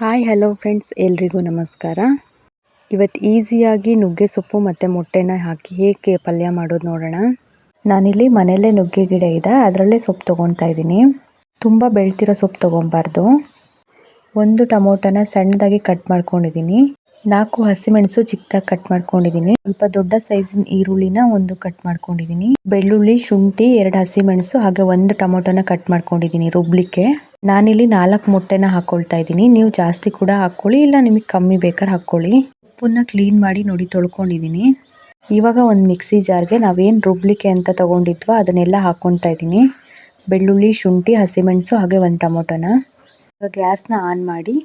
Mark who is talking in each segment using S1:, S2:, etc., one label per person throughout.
S1: Hi hello friends ಎಲ್ರಿಗೂ ನಮಸ್ಕಾರ. ಇವತ್ತು ಈಸಿಯಾಗಿ ನುಗ್ಗೆ ಸೊಪ್ಪು ಮತ್ತು ಮೊಟ್ಟೆನ ಹಾಕಿ ಹೇಗೆ ಪಲ್ಯ ಮಾಡೋದು ನೋಡೋಣ. ನಾನಿಲ್ಲಿ ಮನೆಯಲ್ಲೇ ನುಗ್ಗೆ ಗಿಡ ಇದೆ. ಅದರಲ್ಲೇ ಸೊಪ್ಪು ತೊಗೊತಾ ಇದ್ದೀನಿ. ತುಂಬ ಬೆಳ್ತಿರೋ ಸೊಪ್ಪು ತೊಗೊಬಾರ್ದು ಒಂದು ಟೊಮೊಟೊನ ಸಣ್ಣದಾಗಿ ಕಟ್ ಮಾಡ್ಕೊಂಡಿದ್ದೀನಿ. ನಾಲ್ಕು ಹಸಿಮೆಣಸು ಚಿಕ್ಕದಾಗಿ ಕಟ್ ಮಾಡ್ಕೊಂಡಿದ್ದೀನಿ. ಸ್ವಲ್ಪ ದೊಡ್ಡ ಸೈಜಿನ ಈರುಳ್ಳಿನ ಒಂದು ಕಟ್ ಮಾಡ್ಕೊಂಡಿದ್ದೀನಿ. ಬೆಳ್ಳುಳ್ಳಿ, ಶುಂಠಿ, ಎರಡು ಹಸಿಮೆಣಸು, ಹಾಗೆ ಒಂದು ಟೊಮೊಟೊನ ಕಟ್ ಮಾಡ್ಕೊಂಡಿದ್ದೀನಿ ರುಬ್ಲಿಕ್ಕೆ. ನಾನಿಲ್ಲಿ ನಾಲ್ಕು ಮೊಟ್ಟೆನ ಹಾಕ್ಕೊಳ್ತಾ ಇದ್ದೀನಿ. ನೀವು ಜಾಸ್ತಿ ಕೂಡ ಹಾಕ್ಕೊಳ್ಳಿ, ಇಲ್ಲ ನಿಮಗೆ ಕಮ್ಮಿ ಬೇಕಾದ್ರೆ ಹಾಕ್ಕೊಳ್ಳಿ. ಉಪ್ಪನ್ನ ಕ್ಲೀನ್ ಮಾಡಿ ನೋಡಿ ತೊಳ್ಕೊಂಡಿದ್ದೀನಿ. ಇವಾಗ ಒಂದು ಮಿಕ್ಸಿ ಜಾರ್ಗೆ ನಾವೇನು ರುಬ್ಲಿಕ್ಕೆ ಅಂತ ತೊಗೊಂಡಿದ್ವೋ ಅದನ್ನೆಲ್ಲ ಹಾಕ್ಕೊತಾ ಇದ್ದೀನಿ. ಬೆಳ್ಳುಳ್ಳಿ, ಶುಂಠಿ, ಹಸಿಮೆಣಸು, ಹಾಗೆ ಒಂದು ಟೊಮೊಟೊನ. ಇವಾಗ ಗ್ಯಾಸ್ನ ಆನ್ ಮಾಡಿ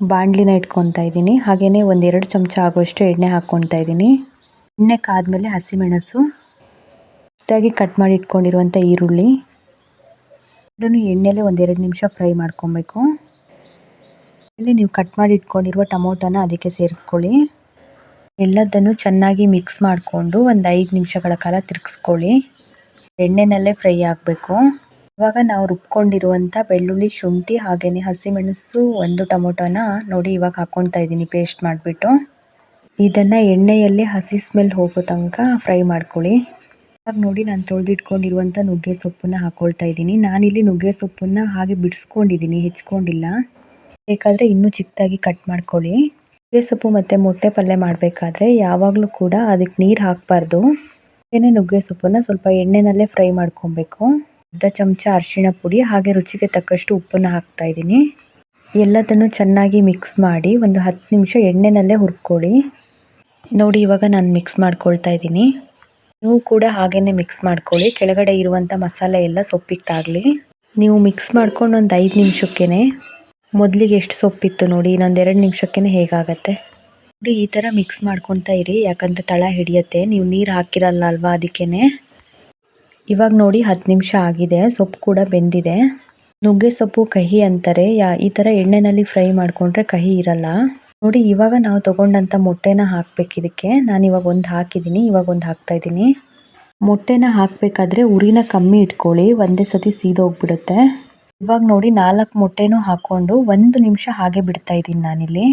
S1: ಬಾಣಲಿನ ಇಟ್ಕೊತಾ ಇದ್ದೀನಿ. ಹಾಗೆಯೇ ಒಂದೆರಡು ಚಮಚ ಆಗುವಷ್ಟು ಎಣ್ಣೆ ಹಾಕ್ಕೊತಾ ಇದ್ದೀನಿ. ಎಣ್ಣೆ ಕಾದ್ಮೇಲೆ ಹಸಿಮೆಣಸು. ಚಿಕ್ಕದಾಗಿ ಕಟ್ ಮಾಡಿ ಇಟ್ಕೊಂಡಿರುವಂಥ ಈರುಳ್ಳಿ. ಇದನ್ನು ಎಣ್ಣೆಲೆ ಒಂದೆರಡು ನಿಮಿಷ ಫ್ರೈ ಮಾಡ್ಕೊಬೇಕು. ಇಲ್ಲಿ ನೀವು ಕಟ್ ಮಾಡಿ ಇಟ್ಕೊಂಡಿರುವ ಟೊಮೊಟೊನ ಅದಕ್ಕೆ ಸೇರಿಸ್ಕೊಳ್ಳಿ. ಎಲ್ಲದನ್ನು ಚೆನ್ನಾಗಿ ಮಿಕ್ಸ್ ಮಾಡಿಕೊಂಡು ಒಂದು ಐದು ನಿಮಿಷಗಳ ಕಾಲ ತಿರುಗಿಸ್ಕೊಳ್ಳಿ. ಎಣ್ಣೆನಲ್ಲೇ ಫ್ರೈ ಆಗಬೇಕು. ಇವಾಗ ನಾವು ರುಬ್ಕೊಂಡಿರುವಂಥ ಬೆಳ್ಳುಳ್ಳಿ, ಶುಂಠಿ ಹಾಗೆಯೇ ಹಸಿಮೆಣಸು ಒಂದು ಟೊಮೊಟೊನ ನೋಡಿ ಇವಾಗ ಹಾಕ್ಕೊತಾ ಇದ್ದೀನಿ ಪೇಸ್ಟ್ ಮಾಡಿಬಿಟ್ಟು. ಇದನ್ನು ಎಣ್ಣೆಯಲ್ಲಿ ಹಸಿ ಸ್ಮೆಲ್ ಹೋಗೋ ತನಕ ಫ್ರೈ ಮಾಡ್ಕೊಳ್ಳಿ. ನೋಡಿ, ನಾನು ತೊಳೆದಿಟ್ಕೊಂಡಿರುವಂಥ ನುಗ್ಗೆ ಸೊಪ್ಪನ್ನ ಹಾಕ್ಕೊಳ್ತಾ ಇದ್ದೀನಿ. ನಾನಿಲ್ಲಿ ನುಗ್ಗೆ ಸೊಪ್ಪನ್ನ ಹಾಗೆ ಬಿಡಿಸ್ಕೊಂಡಿದ್ದೀನಿ, ಹೆಚ್ಕೊಂಡಿಲ್ಲ. ಬೇಕಾದರೆ ಇನ್ನೂ ಚಿಕ್ಕದಾಗಿ ಕಟ್ ಮಾಡ್ಕೊಳ್ಳಿ. ನುಗ್ಗೆ ಸೊಪ್ಪು ಮತ್ತು ಮೊಟ್ಟೆ ಪಲ್ಯ ಮಾಡಬೇಕಾದ್ರೆ ಯಾವಾಗಲೂ ಕೂಡ ಅದಕ್ಕೆ ನೀರು ಹಾಕಬಾರ್ದು. ಏನೇ ನುಗ್ಗೆ ಸೊಪ್ಪನ್ನು ಸ್ವಲ್ಪ ಎಣ್ಣೆನಲ್ಲೇ ಫ್ರೈ ಮಾಡ್ಕೊಬೇಕು. ಅರ್ಧ ಚಮಚ ಅರಿಶಿಣ ಪುಡಿ, ಹಾಗೆ ರುಚಿಗೆ ತಕ್ಕಷ್ಟು ಉಪ್ಪನ್ನು ಹಾಕ್ತಾ ಇದ್ದೀನಿ. ಎಲ್ಲದನ್ನು ಚೆನ್ನಾಗಿ ಮಿಕ್ಸ್ ಮಾಡಿ ಒಂದು ಹತ್ತು ನಿಮಿಷ ಎಣ್ಣೆನಲ್ಲೇ ಹುರ್ಕೊಳ್ಳಿ. ನೋಡಿ, ಇವಾಗ ನಾನು ಮಿಕ್ಸ್ ಮಾಡ್ಕೊಳ್ತಾ ಇದ್ದೀನಿ. ನೀವು ಕೂಡ ಹಾಗೇನೆ ಮಿಕ್ಸ್ ಮಾಡ್ಕೊಳ್ಳಿ. ಕೆಳಗಡೆ ಇರುವಂಥ ಮಸಾಲೆ ಎಲ್ಲ ಸೊಪ್ಪಿಗೆ ತಾಗಲಿ ನೀವು ಮಿಕ್ಸ್ ಮಾಡ್ಕೊಂಡು ಒಂದು ಐದು ನಿಮಿಷಕ್ಕೇ ಮೊದಲಿಗೆ ಎಷ್ಟು ಸೊಪ್ಪಿತ್ತು ನೋಡಿ, ಇನ್ನೊಂದು ಎರಡು ನಿಮಿಷಕ್ಕೇ ಹೇಗಾಗತ್ತೆ? ನೋಡಿ, ಈ ಥರ ಮಿಕ್ಸ್ ಮಾಡ್ಕೊತಾ ಇರಿ. ಯಾಕಂದರೆ ತಳ ಹಿಡಿಯುತ್ತೆ. ನೀವು ನೀರು ಹಾಕಿರಲ್ಲ ಅಲ್ವಾ ಅದಕ್ಕೇ ಇವಾಗ ನೋಡಿ ಹತ್ತು ನಿಮಿಷ ಆಗಿದೆ. ಸೊಪ್ಪು ಕೂಡ ಬೆಂದಿದೆ. ನುಗ್ಗೆ ಸೊಪ್ಪು ಕಹಿ ಅಂತಾರೆ. ಯಾ, ಈ ಥರ ಎಣ್ಣೆಯಲ್ಲಿ ಫ್ರೈ ಮಾಡಿಕೊಂಡ್ರೆ ಕಹಿ ಇರಲ್ಲ. ನೋಡಿ, ಇವಾಗ ನಾವು ತಗೊಂಡಂಥ ಮೊಟ್ಟೆನ ಹಾಕ್ಬೇಕು ಇದಕ್ಕೆ. ನಾನು ಇವಾಗ ಒಂದು ಹಾಕಿದ್ದೀನಿ ಇವಾಗ ಒಂದು ಹಾಕ್ತಾ ಇದ್ದೀನಿ ಮೊಟ್ಟೆನ ಹಾಕಬೇಕಾದ್ರೆ ಉರಿನ ಕಮ್ಮಿ ಇಟ್ಕೊಳ್ಳಿ, ಒಂದೇ ಸತಿ ಸೀದೋಗ್ಬಿಡುತ್ತೆ ಇವಾಗ ನೋಡಿ, ನಾಲ್ಕು ಮೊಟ್ಟೆನೂ ಹಾಕ್ಕೊಂಡು ಒಂದು ನಿಮಿಷ ಹಾಗೆ ಬಿಡ್ತಾ ಇದ್ದೀನಿ ನಾನಿಲ್ಲಿ.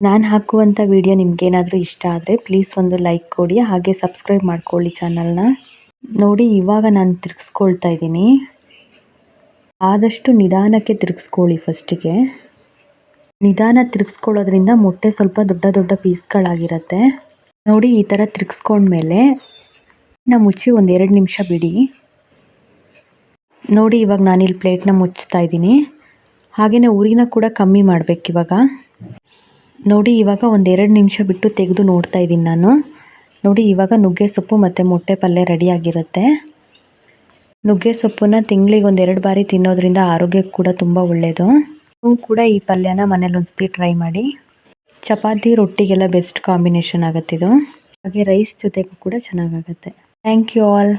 S1: ನಾನು ಹಾಕುವಂಥ ವಿಡಿಯೋ ನಿಮ್ಗೇನಾದರೂ ಇಷ್ಟ ಆದರೆ ಪ್ಲೀಸ್ ಒಂದು ಲೈಕ್ ಕೊಡಿ, ಹಾಗೆ ಸಬ್ಸ್ಕ್ರೈಬ್ ಮಾಡ್ಕೊಳ್ಳಿ ಚಾನಲ್ನ. ನೋಡಿ, ಇವಾಗ ನಾನು ತಿರುಗಿಸ್ಕೊಳ್ತಾ ಇದ್ದೀನಿ ಆದಷ್ಟು ನಿಧಾನಕ್ಕೆ ತಿರುಗಿಸ್ಕೊಳ್ಳಿ ಫಸ್ಟಿಗೆ. ನಿಧಾನ ತಿರುಗಿಸ್ಕೊಳ್ಳೋದ್ರಿಂದ ಮೊಟ್ಟೆ ಸ್ವಲ್ಪ ದೊಡ್ಡ ದೊಡ್ಡ ಪೀಸ್ಗಳಾಗಿರುತ್ತೆ. ನೋಡಿ ಈ ಥರ ತಿರುಗಿಸ್ಕೊಂಡ್ಮೇಲೆ ನಾ ಮುಚ್ಚಿ ಒಂದು ಎರಡು ನಿಮಿಷ ಬಿಡಿ. ನೋಡಿ ಇವಾಗ ನಾನಿಲ್ಲಿ ಪ್ಲೇಟ್ನ ಮುಚ್ಚಿಸ್ತಾ ಇದ್ದೀನಿ. ಹಾಗೆಯೇ ಉರಿನ ಕೂಡ ಕಮ್ಮಿ ಮಾಡಬೇಕು ಇವಾಗ. ನೋಡಿ ಇವಾಗ ಒಂದು ಎರಡು ನಿಮಿಷ ಬಿಟ್ಟು ತೆಗೆದು ನೋಡ್ತಾ ಇದ್ದೀನಿ ನಾನು. ನೋಡಿ ಇವಾಗ ನುಗ್ಗೆ ಸೊಪ್ಪು ಮತ್ತು ಮೊಟ್ಟೆ ಪಲ್ಯ ರೆಡಿಯಾಗಿರುತ್ತೆ. ನುಗ್ಗೆ ಸೊಪ್ಪನ್ನ ತಿಂಗಳಿಗೆ ಒಂದೆರಡು ಬಾರಿ ತಿನ್ನೋದ್ರಿಂದ ಆರೋಗ್ಯಕ್ಕೆ ಕೂಡ ತುಂಬ ಒಳ್ಳೆಯದು ನೀವು ಕೂಡ ಈ ಪಲ್ಯನ ಮನೇಲಿ ಒಂದ್ಸತಿ ಟ್ರೈ ಮಾಡಿ. ಚಪಾತಿ, ರೊಟ್ಟಿಗೆಲ್ಲ ಬೆಸ್ಟ್ ಕಾಂಬಿನೇಷನ್ ಆಗುತ್ತಿದು ಹಾಗೆ ರೈಸ್ ಜೊತೆಗೂ ಕೂಡ ಚೆನ್ನಾಗಾಗುತ್ತೆ. Thank you all